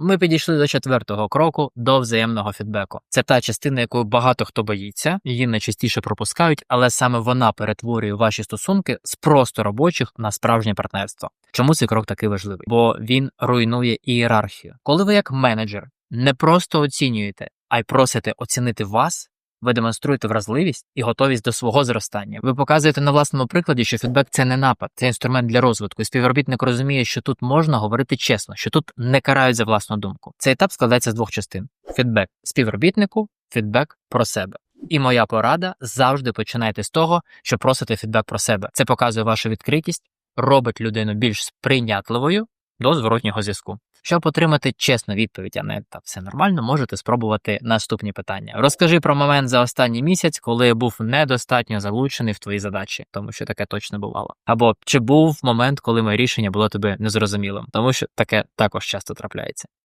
Ми підійшли до четвертого кроку до взаємного фідбеку. Це та частина, якою багато хто боїться, її найчастіше пропускають, але саме вона перетворює ваші стосунки з просто робочих на справжнє партнерство. Чому цей крок такий важливий? Бо він руйнує ієрархію. Коли ви як менеджер не просто оцінюєте, а й просите оцінити вас. Ви демонструєте вразливість і готовість до свого зростання. Ви показуєте на власному прикладі, що фідбек це не напад, це інструмент для розвитку. І співробітник розуміє, що тут можна говорити чесно, що тут не карають за власну думку. Цей етап складається з двох частин: фідбек співробітнику, фідбек про себе. І моя порада завжди починайте з того, що просите фідбек про себе. Це показує вашу відкритість, робить людину більш сприйнятливою до зворотнього зв'язку. Щоб отримати чесну відповідь, а не та все нормально, можете спробувати наступні питання. Розкажи про момент за останній місяць, коли я був недостатньо залучений в твої задачі, тому що таке точно бувало. Або чи був момент, коли моє рішення було тобі незрозумілим, тому що таке також часто трапляється.